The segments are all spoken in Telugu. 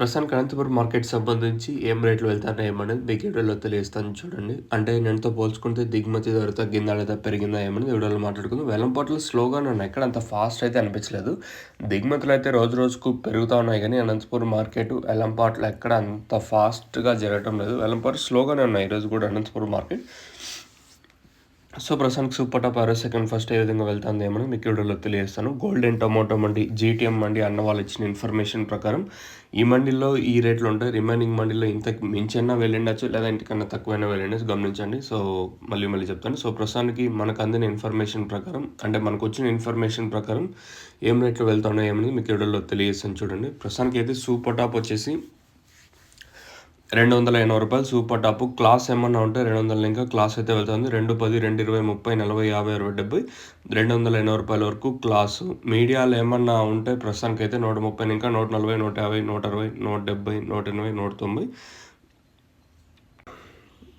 ప్రస్తుతానికి అనంతపురం మార్కెట్ సంబంధించి ఏం రేట్లు వెళ్తారో ఏమనేది మీకు వీడియోలో తెలియస్తాను చూడండి. అంటే నేనుతో పోల్చుకుంటే దిగుమతి ధర తగ్గిందా లేదా పెరిగిందా ఏమనేది వీడియోలో మాట్లాడుకుందాం. వెలంపాట్లు స్లోగానే ఉన్నాయి ఎక్కడ అంత ఫాస్ట్ అయితే అనిపించలేదు. దిగుమతులు అయితే రోజు రోజుకు పెరుగుతూ ఉన్నాయి కానీ అనంతపురం మార్కెట్ వెలంపాట్లు ఎక్కడ అంత ఫాస్ట్గా జరగటం లేదు. వెలంపాట్లు స్లోగానే ఉన్నాయి ఈరోజు కూడా అనంతపురం మార్కెట్. సో ప్రస్తుతానికి సూపర్ టాప్ అరవై సెకండ్ ఫస్ట్ ఏ విధంగా వెళ్తుంది ఏమని మీకు వీడియోలో తెలియజేస్తాను. Golden tomato mandi GTM mandi అన్న వాళ్ళు ఇచ్చిన ఇన్ఫర్మేషన్ ప్రకారం ఈ మండీలో ఈ రేట్లు ఉంటాయి. రిమైనింగ్ మండీలో ఇంత మించైనా వెళ్ళిండొచ్చు లేదా ఇంటికన్నా తక్కువైనా వెళ్ళిండచ్చు. గమనించండి. సో మళ్ళీ మళ్ళీ చెప్తాను. సో ప్రస్తుతానికి మనకు అందిన ఇన్ఫర్మేషన్ ప్రకారం అంటే మనకు వచ్చిన ఇన్ఫర్మేషన్ ప్రకారం ఏం రేట్లు వెళ్తున్నాయి ఏమని మీకు వీడియోలో తెలియజేస్తాను. చూడండి. ప్రస్తుతానికి అయితే సూపర్ టాప్ వచ్చేసి రెండు వందల ఎనభై రూపాయలు. Super top. క్లాస్ ఏమన్నా ఉంటే రెండు వందల ఇంకా క్లాస్ అయితే వెళ్తుంది. రెండు పది రెండు ఇరవై ముప్పై నలభై యాభై అరవై డెబ్బై రెండు వందల ఎనభై రూపాయల వరకు క్లాసు. మీడియాలు ఏమన్నా ఉంటే ప్రస్తుతానికి అయితే నూట ముప్పై ఇంకా నూట నలభై నూట యాభై నూట అరవై నూట డెబ్బై నూట ఎనభై నూట తొంభై.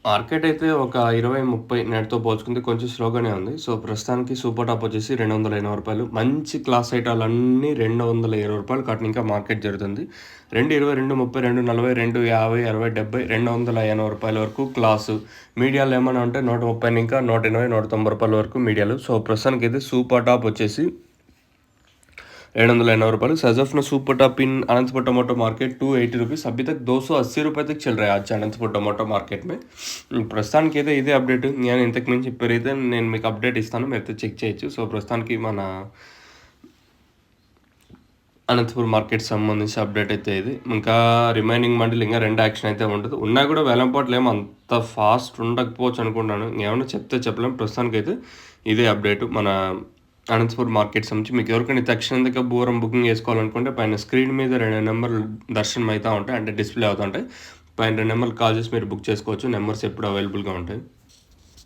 మార్కెట్ అయితే ఒక ఇరవై ముప్పై నెట్తో పోల్చుకుంటే కొంచెం స్లోగానే ఉంది. సో ప్రస్తుతానికి సూపర్ టాప్ వచ్చేసి రెండు వందల ఎనభై రూపాయలు. మంచి క్లాస్ ఐటాలన్నీ రెండు వందల ఇరవై రూపాయలు కాటన్ ఇంకా మార్కెట్ జరుగుతుంది. రెండు ఇరవై రెండు ముప్పై రెండు నలభై రెండు యాభై అరవై డెబ్బై రెండు వందల ఎనభై రూపాయల వరకు క్లాసు. మీడియాలో ఏమైనా ఉంటే నూట ముప్పై ఇంకా నూట ఎనభై నూట తొంభై రూపాయల వరకు మీడియాలు. సో ప్రస్తుతానికి అయితే సూపర్ టాప్ వచ్చేసి ఏడు వందల ఎనభై రూపాయలు. సజఫ్న super top in Anantapur tomato market two eighty rupees. अभी तक दो सौ अस्सी रुपये तक चल रहा అనంతపూర్ టొమాటో మార్కెట్ మే. ప్రస్తుతానికి అయితే ఇదే అప్డేట్. నేను ఇంతకు మించి అయితే నేను మీకు అప్డేట్ ఇస్తాను. మీరైతే చెక్ చేయొచ్చు. సో ప్రస్తుతానికి మన అనంతపూర్ మార్కెట్ సంబంధించి అప్డేట్ అయితే ఇది. ఇంకా రిమైనింగ్ మండలి ఇంకా రెండు యాక్షన్ అయితే ఉంటుంది. ఉన్నా కూడా వేలంపాట్లు ఏమో అంత ఫాస్ట్ ఉండకపోవచ్చు అనుకుంటాను. ఏమైనా చెప్తే చెప్పలేము ప్రస్తుతానికి అయితే ఇదే అప్డేట్. మన అనంతపూర్ మార్కెట్ సంబంధించి మీకు ఎవరికైనా తక్షణంగా బూరం బుకింగ్ చేసుకోవాలనుకుంటే పైన స్క్రీన్ మీద రెండు నెంబర్లు దర్శనం అవుతూ ఉంటాయి అంటే డిస్ప్లే అవుతుంటాయి పైన రెండు నెంబర్లు కాల్ చేసి మీరు బుక్ చేసుకోవచ్చు. నెంబర్స్ ఎప్పుడు అవైలబుల్గా ఉంటాయి.